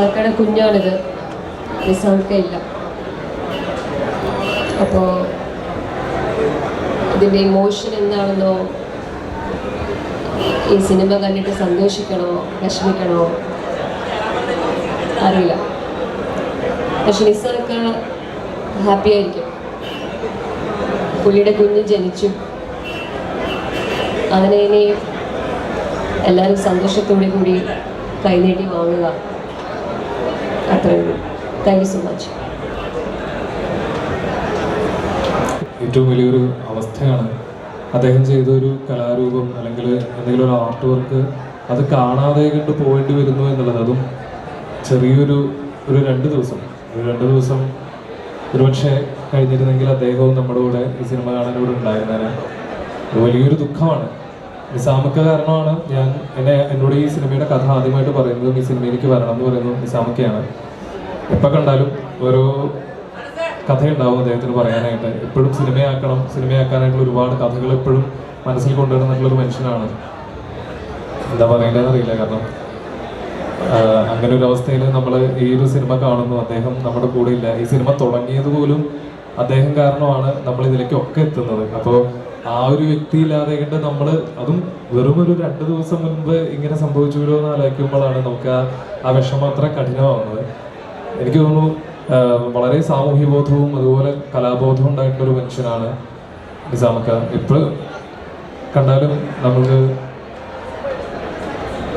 ആൾക്കാരുടെ കുഞ്ഞാണിത്. ഇല്ല. അപ്പോൾ ഇതിന്റെ ഇമോഷൻ എന്താണെന്നോ ഈ സിനിമ കണ്ടിട്ട് സന്തോഷിക്കണോ വിഷമിക്കണോ അറിയില്ല. പക്ഷെ നിസ്സാർക്ക ഹാപ്പി ആയിരിക്കും. പുള്ളിയുടെ കുഞ്ഞ് ജനിച്ചു. അതിനെ ഇനി എല്ലാവരും സന്തോഷത്തോടെ കൂടി കൈനീട്ടി വാങ്ങുക. അത്രയേ താങ്ക് യു സോ മച്ച് ഏറ്റവും വലിയൊരു അവസ്ഥയാണ് അദ്ദേഹം ചെയ്ത ഒരു കലാരൂപം അല്ലെങ്കിൽ എന്തെങ്കിലും ഒരു ആർട്ട് വർക്ക് അത് കാണാതെ കണ്ട് പോകേണ്ടി വരുന്നു എന്നുള്ളത്. അതും ചെറിയൊരു ഒരു രണ്ട് ദിവസം. ഒരു രണ്ട് ദിവസം ഒരുപക്ഷെ കഴിഞ്ഞിരുന്നെങ്കിൽ അദ്ദേഹവും നമ്മുടെ കൂടെ ഈ സിനിമ കാണാൻ ഇവിടെ ഉണ്ടായിരുന്നേനെ. വലിയൊരു ദുഃഖമാണ്. നിസാമക്ക കാരണമാണ്. ഞാൻ എന്നെ എന്നോട് ഈ സിനിമയുടെ കഥ ആദ്യമായിട്ട് പറയുന്നതും ഈ സിനിമയിലേക്ക് വരണം എന്ന് പറയുന്നതും നിസാമക്കയാണ്. എപ്പോൾ കണ്ടാലും ഓരോ കഥയുണ്ടാവും അദ്ദേഹത്തിന് പറയാനായിട്ട്. എപ്പോഴും സിനിമയാക്കണം സിനിമയാക്കാനായിട്ടുള്ള ഒരുപാട് കഥകൾ എപ്പോഴും മനസ്സിൽ കൊണ്ടുവരുന്നിട്ടുള്ള ഒരു മനുഷ്യനാണ്. എന്താ പറയേണ്ടതെന്ന് അറിയില്ല. കാരണം അങ്ങനെ ഒരു അവസ്ഥയിൽ നമ്മൾ ഈ ഒരു സിനിമ കാണുന്നു. അദ്ദേഹം നമ്മുടെ കൂടെ ഇല്ല. ഈ സിനിമ തുടങ്ങിയത് പോലും അദ്ദേഹം കാരണമാണ് നമ്മൾ ഇതിലേക്കൊക്കെ എത്തുന്നത്. അപ്പോൾ ആ ഒരു വ്യക്തി ഇല്ലാതെ കണ്ട് നമ്മൾ അതും വെറും ഒരു രണ്ട് ദിവസം മുൻപ് ഇങ്ങനെ സംഭവിച്ചുല്ലോ എന്ന് ആലോചിക്കുമ്പോഴാണ് നമുക്ക് ആ ആ വിഷമം അത്ര കഠിനമാകുന്നത് എനിക്ക് തോന്നുന്നു വളരെ സാമൂഹ്യ ബോധവും അതുപോലെ കലാബോധവും ഉണ്ടായിട്ടുള്ള ഒരു മനുഷ്യനാണ് നിസാമക്ക. ഇപ്പോൾ കണ്ടാലും നമുക്ക്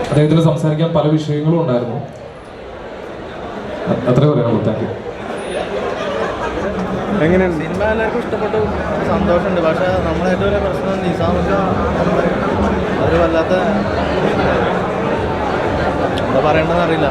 അദ്ദേഹത്തിന് സംസാരിക്കാൻ പല വിഷയങ്ങളും ഉണ്ടായിരുന്നു. അത്രേ പറയാനുള്ളൂ താങ്ക് യു എങ്ങനെയാണ്? സിനിമ എല്ലാവർക്കും ഇഷ്ടപ്പെട്ടു. സന്തോഷമുണ്ട്. പക്ഷേ നമ്മളെ ഏറ്റവും വലിയ പ്രശ്നം നിസാമൊക്കെ അവർ വല്ലാത്ത എന്താ പറയേണ്ടതെന്ന് അറിയില്ല.